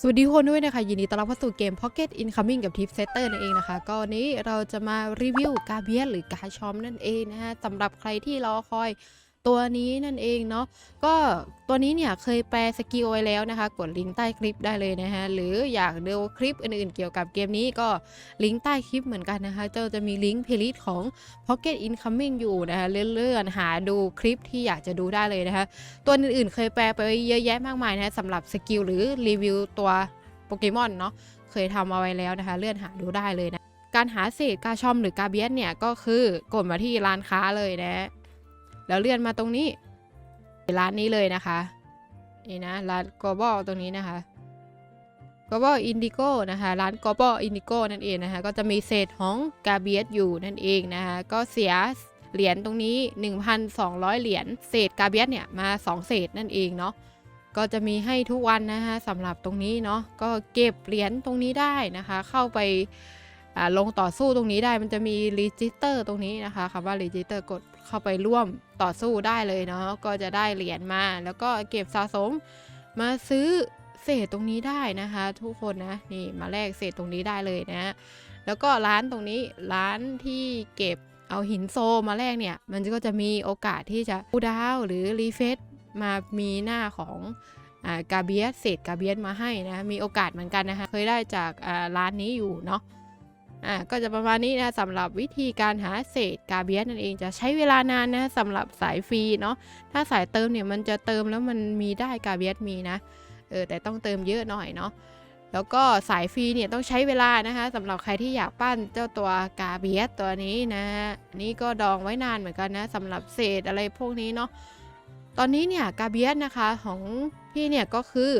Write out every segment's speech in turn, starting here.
สวัสดีคนด้วยนะคะ ยินดีต้อนรับเข้าสู่เกม Pocket Incoming กับ Tip Setter นั่นเองนะคะ ก็วันนี้เราจะมารีวิวกาเบียสหรือกาชอมนั่นเองนะฮะสำหรับใครที่รอคอย ตัวนี้นั่นเองเนาะก็ตัวนี้เนี่ยเคยแปลสกิลไว้แล้วนะคะ กดลิงก์ใต้คลิปได้เลยนะฮะหรืออยากดูคลิปอื่นๆ เกี่ยวกับเกมนี้ก็ลิงก์ใต้คลิปเหมือนกันนะคะเจ้าจะมีลิงก์เพลย์ลิสต์ของ Pocket Incoming อยู่นะคะเลื่อนๆหาดูคลิปที่อยากจะดูได้เลยนะคะตัวอื่นๆ เคยแปลไปเยอะแยะมากมายนะสำหรับสกิลหรือรีวิวตัวโปเกมอนเนาะเคยทำเอาไว้แล้วนะคะ เลื่อนหาดูได้เลยนะการหาเศษกาชอมหรือกาเบียสเนี่ยก็คือกดมาที่ร้านค้าเลยนะ แล้วเลื่อนมาตรงนี้ร้านนี้เลยนะคะนี่นะร้านกอบอตรงนี้นะคะกอบออินดิโก้นะคะร้านกอบออินดิโก้นั่นเองนะคะก็จะมีเศษของกาเบียสอยู่นั่นเองนะคะก็เสียเหรียญตรงนี้ 1,200 เหรียญเศษกาเบียสเนี่ยมา 2 เศษนั่นเองเนาะก็จะมีให้ทุกวันนะคะสำหรับตรงนี้เนาะก็เก็บเหรียญตรงนี้ได้นะคะ เข้าไป ลงต่อสู้ตรงนี้ได้มันจะมีรีจิสเตอร์ตรงนี้นะคะคำว่ารีจิสเตอร์กดเข้าไปร่วมต่อสู้ได้เลยเนาะก็จะได้เหรียญมา แล้วก็เก็บสะสมมาซื้อเศษตรงนี้ได้นะคะ ทุกคนนะนี่มาแลกเศษตรงนี้ได้เลยนะ แล้วก็ร้านตรงนี้ร้านที่เก็บเอาหินโซมาแลกเนี่ย มันก็จะมีโอกาสที่จะคูดาวหรือรีเฟซมามีหน้าของอกาเบียสเศษกาเบียสมาให้นะมีโอกาสเหมือนกันนะคะเคยได้จากร้านนี้อยู่เนาะ อ่าก็จะประมาณนี้นะสำหรับวิธีการหาเศษกาเบียสนั่นเองจะใช้เวลานานนะสำหรับสายฟรีเนาะถ้าสายเติมเนี่ยมันจะเติมแล้วมันมีได้กาเบียสมีนะเออแต่ต้องเติมเยอะหน่อยเนาะแล้วก็สายฟรีเนี่ยต้องใช้เวลานะคะสำหรับใครที่อยากปั้นเจ้าตัวกาเบียสตัวนี้นะนี่ก็ดองไว้นานเหมือนกันนะสำหรับเศษอะไรพวกนี้เนาะตอนนี้เนี่ยกาเบียสนะคะของพี่เนี่ยก็คือ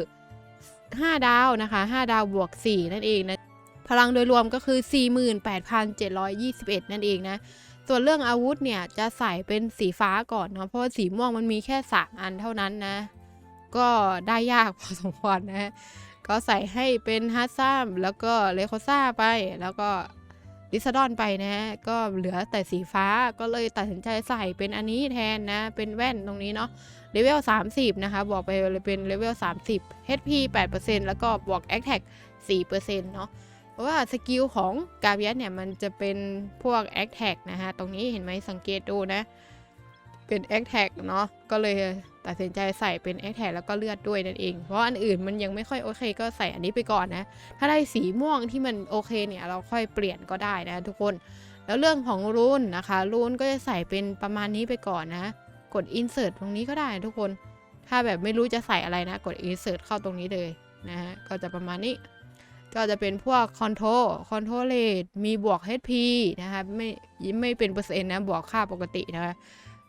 5 ดาวนะคะ 5 ดาวบวก 4 นั่นเองนะ พลังโดยรวมก็คือ 48,721 นั่นเองนะ ส่วนเรื่องอาวุธเนี่ยจะใส่เป็นสีฟ้าก่อนเนาะเพราะว่าสีม่วงมันมีแค่ 3 อันเท่านั้นนะ ก็ได้ยากพอสมควรนะก็ใส่ให้เป็นฮัตซัมแล้วก็เลโคซ่าไปแล้วก็ลิซาดอนไปนะก็เหลือแต่สีฟ้าก็เลยตัดสินใจใส่เป็นอันนี้แทนนะ เป็นแว่นตรงนี้เนาะเลเวล 30 นะคะบอกไปเลยเป็นเลเวล 30 HP 8%แล้วก็บวก a t t a c 4%เนาะเพ ราะว่าสกิลของกาเบียสเนี่ยมันจะเป็นพวก a t t a c นะคะตรงนี้เห็นไหมสังเกตดูนะ เป็น a t t a c เนาะ ก็เลยตัดสินใจใส่เป็น a t t a c แล้วก็เลือดด้วยนั่นเอง เพราะอันอื่นมันยังไม่ค่อยโอเคก็ใส่อันนี้ไปก่อนนะ ถ้าได้สีม่วงที่มันโอเคเนี่ยเราค่อยเปลี่ยนก็ได้นะทุกคน แล้วเรื่องของรูนนะคะรูนก็จะใส่เป็นประมาณนี้ไปก่อนนะ กด insert ตรงนี้ก็ได้ทุกคน ถ้าแบบไม่รู้จะใส่อะไรนะ กด insert เข้าตรงนี้เลยนะฮะ ก็จะประมาณนี้ ก็จะเป็นพวก control control rate มีบวก HP นะคะไม่ไม่เป็นเปอร์เซ็นต์นะบวกค่าปกตินะคะ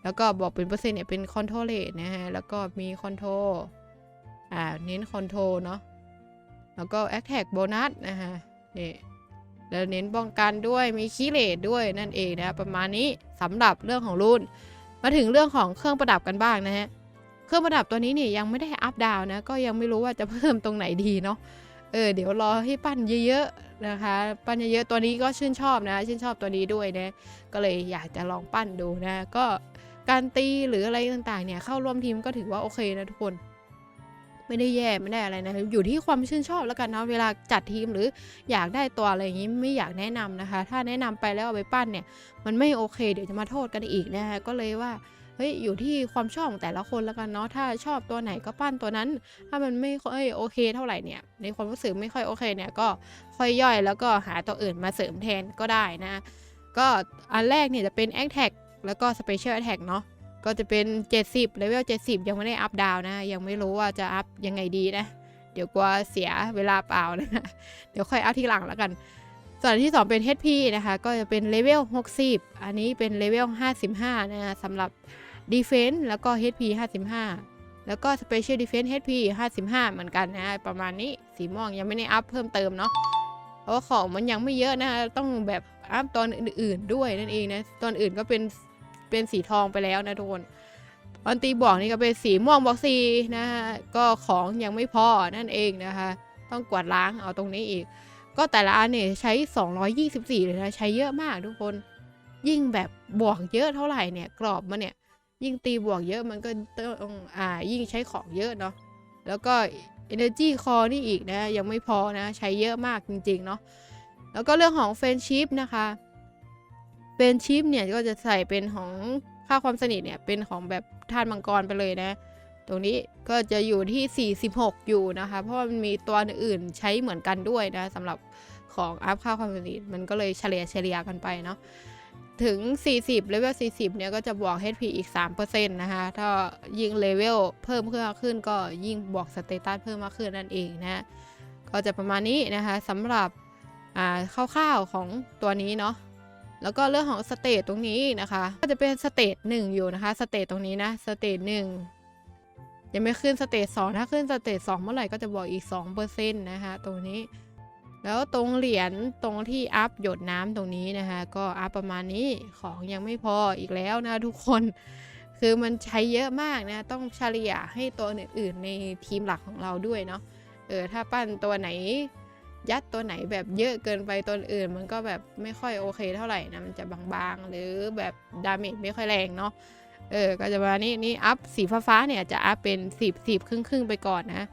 แล้วก็บอกเป็นเปอร์เซ็นต์เนี่ยเป็นคอนโทรเลตนะฮะแล้วก็มีคอนโทรอ่าเน้นคอนโทรเนาะแล้วก็แอคแท็กโบนัสนะฮะนี่แล้วเน้นป้องกันด้วยมีคีเลตด้วยนั่นเองนะประมาณนี้สำหรับเรื่องของรุ่น มาถึงเรื่องของเครื่องประดับกันบ้างนะฮะเครื่องประดับตัวนี้เนี่ยยังไม่ได้อัปดาวนะก็ยังไม่รู้ว่าจะเพิ่มตรงไหนดีเนาะ เออเดี๋ยวรอให้ปั้นเยอะๆนะคะ ปั้นเยอะๆตัวนี้ก็ชื่นชอบนะ ชื่นชอบตัวนี้ด้วยนะ ก็เลยอยากจะลองปั้นดูนะ ก็การตีหรืออะไรต่างๆ เนี่ยเข้าร่วมทีมก็ถือว่าโอเคนะทุกคน ไม่ได้แย่ไม่ได้อะไรนะ อยู่ที่ความชื่นชอบแล้วกันเนาะเวลาจัดทีมหรืออยากได้ตัวอะไรอย่างนี้ไม่อยากแนะนำนะคะ ถ้าแนะนำไปแล้วเอาไปปั้นเนี่ย มันไม่โอเค เดี๋ยวจะมาโทษกันอีกนะคะก็เลยว่า เฮ้ยอยู่ที่ความชอบของแต่ละคนแล้วกันเนาะถ้าชอบตัวไหนก็ปั้นตัวนั้น ถ้ามันไม่ค่อยโอเคเท่าไหร่เนี่ยในความรู้สึกไม่ค่อยโอเคเนี่ยก็ค่อยย่อยแล้วก็หาตัวอื่นมาเสริมแทนก็ได้นะ ก็อันแรกเนี่ยจะเป็น a c t a c แล้วก็ Special Attack เนาะก็จะเป็น 70เลเวล70 ยังไม่ได้อัพดาวนะ ยังไม่รู้ว่าจะอัพยังไงดีนะ เดี๋ยวกลัวเสียเวลาเปล่านะเดี๋ยวค่อยอัพทีหลังแล้วกันส่วนที่ 2 เป็น HP นะคะ ก็จะเป็นเลเวล60 อันนี้เป็นเลเวล55 นะสำหรับ Defense แล้วก็ HP 55 แล้วก็ Special Defense HP 55 เหมือนกันนะประมาณนี้สีม่วงยังไม่ได้อัพเพิ่มเติมเนาะเพราะว่าของมันยังไม่เยอะนะต้องแบบอัพตอนอื่นๆด้วยนั่นเองนะตอนอื่นก็เป็นเป็นสีทองไปแล้วนะทุกคนตอนตีบวกนี่ก็เป็นสีม่วงบวกสีนะฮะก็ของยังไม่พอนั่นเองนะคะต้องกวาดล้างเอาตรงนี้อีก ก็แต่ละอันเนี่ยใช้ 224 เลยนะ ใช้เยอะมากทุกคน ยิ่งแบบบวกเยอะเท่าไหร่เนี่ย กรอบมันเนี่ย ยิ่งตีบวกเยอะมันก็ต้องอ่ายิ่งใช้ของเยอะเนาะแล้วก็ Energy Core นี่อีกนะ ยังไม่พอนะ ใช้เยอะมากจริง ๆ เนาะแล้วก็เรื่องของเฟนชิพนะคะเฟนชิพเนี่ยก็จะใส่เป็นของค่าความสนิทเนี่ยเป็นของแบบธาตุมังกรไปเลยนะ ตรงนี้ก็จะอยู่ที่ 46 อยู่นะคะ เพราะว่ามันมีตัวอื่นใช้เหมือนกันด้วยนะสำหรับของอัพค่าความสนิทมันก็เลยเฉลี่ยเฉลี่ยกันไปเนาะ ถึง 40เลเวล 40 เนี่ยก็จะบวก HP อีก 3%นะคะ ถ้ายิ่งเลเวลเพิ่มขึ้นมากขึ้น ก็ยิ่งบวกสเตตัสเพิ่มมากขึ้นนั่นเองนะ ก็จะประมาณนี้นะคะสำหรับอ่าคร่าวๆของตัวนี้เนาะ แล้วก็เรื่องของสเตตตรงนี้นะคะ ก็จะเป็นสเตตหนึ่งอยู่นะคะ สเตตตรงนี้นะ สเตตหนึ่งยังไม่ขึ้นสเตตสองถ้าขึ้นสเตตสองเมื่อไหร่ก็จะบวกอีก2%นะคะตรงนี้ แล้วตรงเหรียญตรงที่อัพหยดน้ำตรงนี้นะคะ ก็อัพประมาณนี้ของยังไม่พออีกแล้วนะทุกคนคือมันใช้เยอะมากนะต้องเฉลี่ยให้ตัวอื่นๆในทีมหลักของเราด้วยเนาะเออถ้าปั้นตัวไหนยัดตัวไหนแบบเยอะเกินไปตัวอื่น มันก็แบบไม่ค่อยโอเคเท่าไหร่นะมันจะบางๆ หรือแบบดาเมจไม่ค่อยแรงเนาะเออก็จะมานี่นี่อัพสีฟ้าๆเนี่ยจะอัพเป็นสิบสิบครึ่งครึ่งๆไปก่อนนะ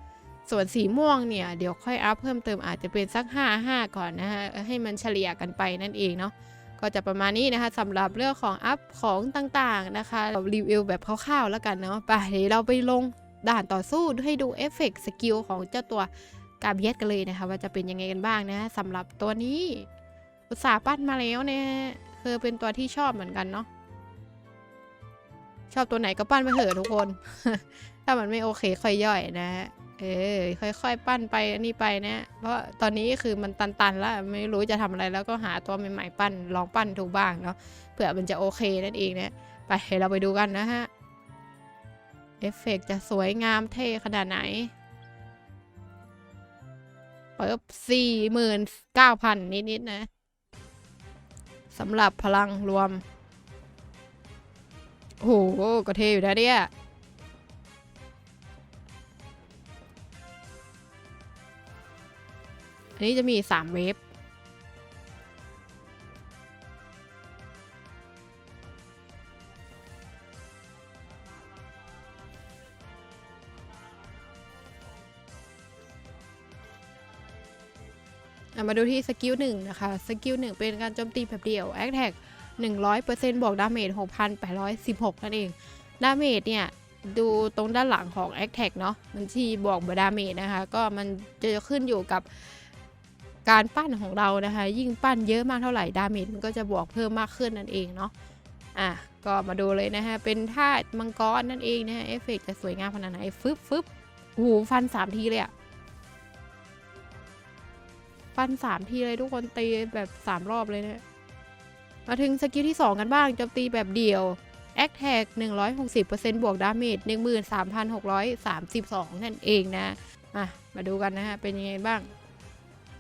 ส่วนสีม่วงเนี่ยเดี๋ยวค่อยอัพเพิ่มเติมอาจจะเป็นสัก 5 5 ก่อนนะฮะให้มันเฉลี่ยกันไปนั่นเองเนาะก็จะประมาณนี้นะคะสำหรับเรื่องของอัพของต่างๆนะคะรารีวิวแบบคร่าวๆแล้วกันเนาะไปเดี๋ยวเราไปลงด่านต่อสู้ให้ดูเอฟเฟกต์สกิลของเจ้าตัวกาเบียสกันเลยนะคะ ว่าจะเป็นยังไงกันบ้างนะสำหรับตัวนี้ อุตสาห์ปั้นมาแล้วเนี่ยคือเป็นตัวที่ชอบเหมือนกันเนาะ ชอบตัวไหนก็ปั้นไปเถอะทุกคน ถ้ามันไม่โอเคค่อยย่อยนะเออค่อยๆ ปั้นไปนนี้ไปนะ เพราะตอนนี้คือมันตันๆแล้วไม่รู้จะทำอะไรแล้วก็หาตัวใหม่ๆปั้นลองปั้นถูกบ้างเนาะเผื่อมันจะโอเคนั่นเองนะไปเดี๋ยวเราไปดูกันนะฮะเอฟเฟกจะสวยงามเท่ขนาดไหนเปิบสี่หมื่นเก้าพันนิดๆนะสำหรับพลังรวม โอ้โหก็เท่อยู่นะเนี่ยอันนี้จะมี3เวฟอะมาดูที่สกิลหนึ่งนะคะ สกิลหนึ่งเป็นการโจมตีแบบเดี่ยวแอคแท็ก 100%บวกดาเมจ6,816 นั่นเอง ดาเมจเนี่ยดูตรงด้านหลังของ a c t a c เนาะมันที่บอกบดาเมจนะคะ ก็มันจะขึ้นอยู่กับการปั้นของเรานะคะ ยิ่งปั้นเยอะมากเท่าไหร่ดาเมจมันก็จะบวกเพิ่มมากขึ้นนั่นเองเนาะอะก็มาดูเลยนะคะเป็นธาตุมังกรนั่นเองนะฮะเอฟเฟกจะสวยงามขนาดไหนฟึบฟึบโอ้โหฟันสามทีเลยอะฟันสามทีเลยทุกคนตีแบบสามรอบเลยเนี่ย มาถึงสกิลที่ 2 กันบ้างโจมตีแบบเดี่ยวแอคแท็ก160%บวกดาเมจ13,632 นั่นเองนะมามาดูกันนะฮะ เป็นยังไงบ้าง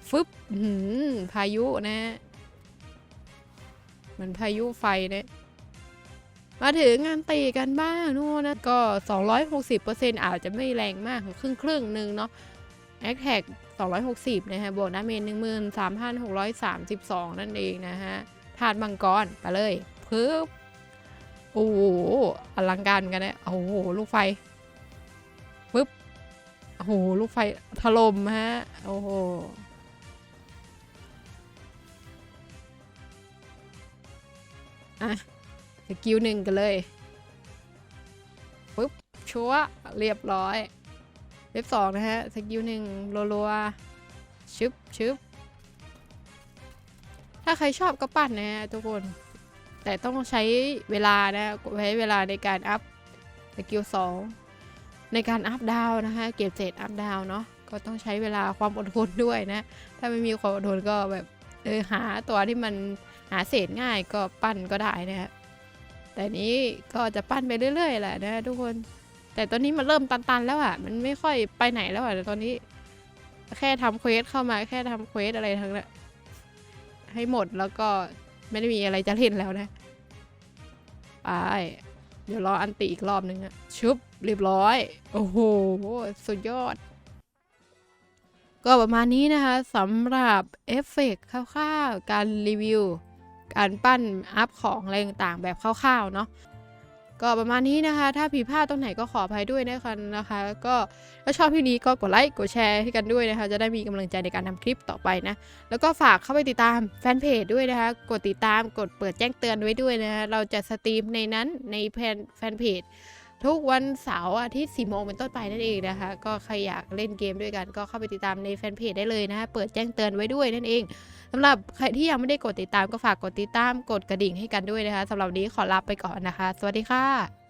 ฟึบหือพายุนะเหมันพายุไฟนี่ยมาถึงงานตีกันบ้างนู่นนะก็ 260%อาจจะไม่แรงมากครึ่งครึ่งหนึ่งเนาะแอคแท็ก260 นะฮะ บวกดาเมจ13,632 นั่นเองนะฮะ ธาตุมังกรไปเลยปึ๊บโอ้โหอลังการเหมือนกันนะโอ้โหลูกไฟปึ๊บโอ้โหลูกไฟถล่มฮะโอ้โหอะสกิลหนึ่งกันเลยปึ๊บชัวเรียบร้อยเว็บสองนะฮะสกิลหนึ่งรัวๆชึบชึบ ถ้าใครชอบก็ปั่นนะฮะทุกคน แต่ต้องใช้เวลานะใช้เวลาในการอัพสกิลสองในการอัพดาวนะคะเก็บเศษอัพดาวเนาะก็ต้องใช้เวลาความอดทนด้วยนะ ถ้าไม่มีความอดทนก็แบบเออหาตัวที่มันหาเศษง่ายก็ปั้นก็ได้นะฮะแต่นี้ก็จะปั้นไปเรื่อยๆแหละนะทุกคน แต่ตอนนี้มันเริ่มตันๆแล้วอะ่ะ มันไม่ค่อยไปไหนแล้วอะ่ะตอนนี้ แค่ทำเควสเข้ามาแค่ทำเควสอะไรทั้งนั้น ให้หมดแล้วก็ไม่ได้มีอะไรจะเล่นแล้วนะไปเดี๋ยวรออันติอีกรอบนึงอะชุบเรียบร้อย โอ้โห สุดยอด ก็ประมาณนี้นะคะสำหรับเอฟเฟกคร่าวๆ การรีวิว การปั้นอัพของอะไรต่างๆแบบคร่าวๆ เนาะ ก็ประมาณนี้นะคะ ถ้าผิดพลาดตรงไหนก็ขออภัยด้วยนะคะนะคะ ก็ถ้าชอบคลิปนี้ก็กดไลค์กดแชร์ให้กันด้วยนะคะ จะได้มีกำลังใจในการทำคลิปต่อไปนะ แล้วก็ฝากเข้าไปติดตามแฟนเพจด้วยนะคะ กดติดตามกดเปิดแจ้งเตือนไว้ด้วยนะคะเราจะสตรีมในนั้นในแฟนแฟนเพจ ทุกวันเสาร์อาทิตย์4โมงเป็นต้นไปนั่นเองนะคะ ก็ใครอยากเล่นเกมด้วยกันก็เข้าไปติดตามในแฟนเพจได้เลยนะคะเปิดแจ้งเตือนไว้ด้วยนั่นเองสำหรับใครที่ยังไม่ได้กดติดตามก็ฝากกดติดตามกดกระดิ่งให้กันด้วยนะคะสำหรับนี้ขอลาไปก่อนนะคะ สวัสดีค่ะ